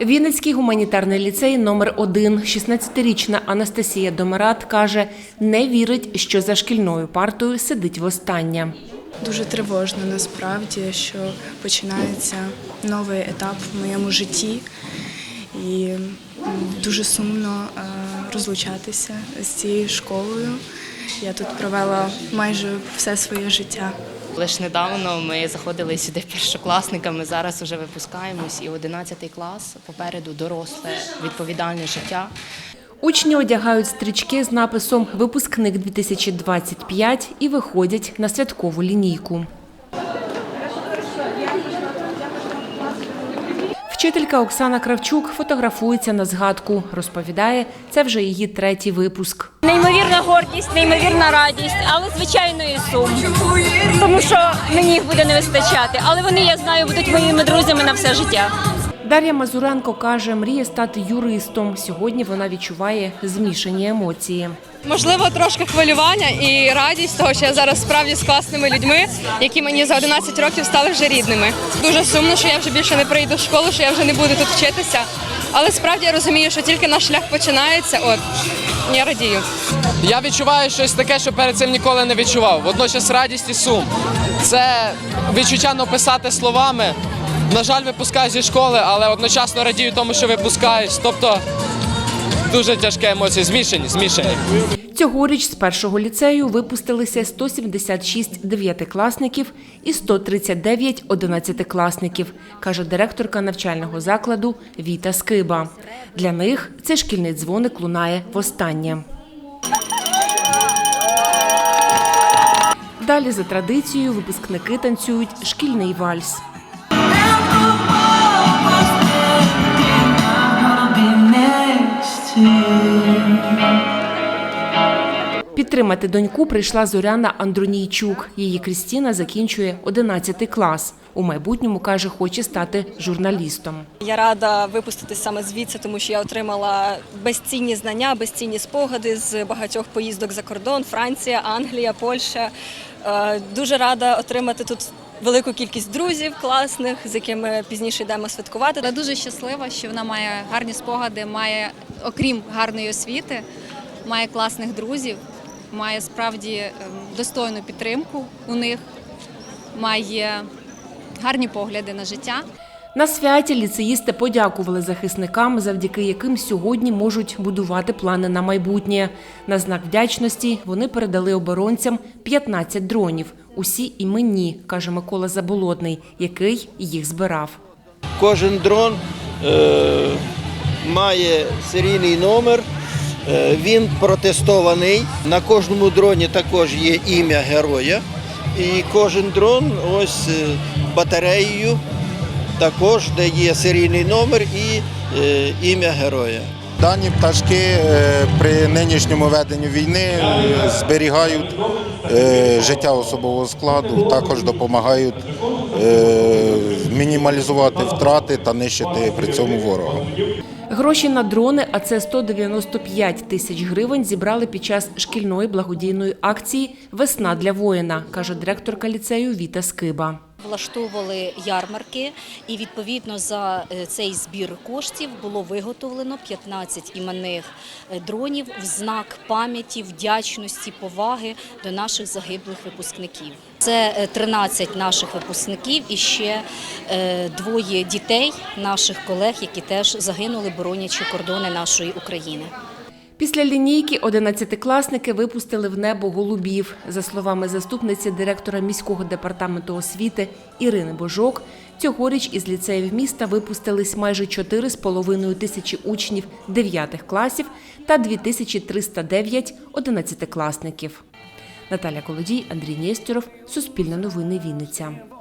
Вінницький гуманітарний ліцей номер 1 16-річна Анастасія Домират каже, не вірить, що за шкільною партою сидить востаннє. Дуже тривожно насправді, що починається новий етап в моєму житті, і дуже сумно е, розлучатися з цією школою. Я тут провела майже все своє життя. Лише недавно ми заходили сюди першокласниками, зараз вже випускаємось, і 11 клас попереду доросле відповідальне життя. Учні одягають стрічки з написом Випускник 2025 і виходять на святкову лінійку. Вчителька Оксана Кравчук фотографується на згадку. Розповідає, це вже її третій випуск. Неймовірна гордість, неймовірна радість, але звичайно і сум. Тому що мені їх буде не вистачати. Але вони, я знаю, будуть моїми друзями на все життя. Дар'я Мазуренко каже, мріє стати юристом. Сьогодні вона відчуває змішані емоції. Можливо, трошки хвилювання і радість того, що я зараз справді з класними людьми, які мені за 11 років стали вже рідними. Дуже сумно, що я вже більше не прийду в школу, що я вже не буду тут вчитися. Але справді я розумію, що тільки наш шлях починається. От я радію. Я відчуваю щось таке, що перед цим ніколи не відчував. Водночас радість і сум. Це відчуття написати словами. На жаль, випускаю зі школи, але одночасно радію тому, що випускаюсь. Тобто дуже тяжкі емоції, змішані, змішані. Цьогоріч з першого ліцею випустилися 176 дев'ятикласників і 139 одинадцятикласників, каже директорка навчального закладу Віта Скиба. Для них цей шкільний дзвоник лунає востаннє. Далі за традицією випускники танцюють шкільний вальс. Підтримати доньку прийшла Зоряна Андронійчук. Її Крістіна закінчує 11 клас. У майбутньому каже, хоче стати журналістом. Я рада випуститись саме звідси, тому що я отримала безцінні знання, безцінні спогади з багатьох поїздок за кордон: Франція, Англія, Польща. Е, Дуже рада отримати тут велику кількість друзів класних, з якими пізніше йдемо святкувати. Я дуже щаслива, що вона має гарні спогади, має, окрім гарної освіти, має класних друзів, має справді ем, достойну підтримку у них, має гарні погляди на життя. На святі ліцеїсти подякували захисникам, завдяки яким сьогодні можуть будувати плани на майбутнє. На знак вдячності вони передали оборонцям 15 дронів. Усі іменні, каже Микола Заболотний, який їх збирав. Кожен дрон е, має серійний номер, е, він протестований. На кожному дроні також є ім'я героя. І кожен дрон ось е, батареєю також, де є серійний номер і е, ім'я героя. Дані пташки при нинішньому веденні війни зберігають життя особового складу, також допомагають мінімалізувати втрати та нищити при цьому ворога. Гроші на дрони, а це 195 тисяч гривень, зібрали під час шкільної благодійної акції Весна для воїна, каже директорка ліцею Віта Скиба. Влаштовували ярмарки, і відповідно за е, цей збір коштів було виготовлено 15 іменних е, дронів в знак пам'яті, вдячності, поваги до наших загиблих випускників. Це е, 13 наших випускників і ще е, двоє дітей наших колег, які теж загинули, боронячи кордони нашої України. Після лінійки одинадцятикласники випустили в небо голубів. За словами заступниці директора міського департаменту освіти Ірини Божок, цьогоріч із ліцеїв міста випустились майже 4,5 тисячі учнів 9 класів та 2309 одинадцятикласників. Наталя Колодій, Андрій Нєстєров, Суспільне новини Вінниця.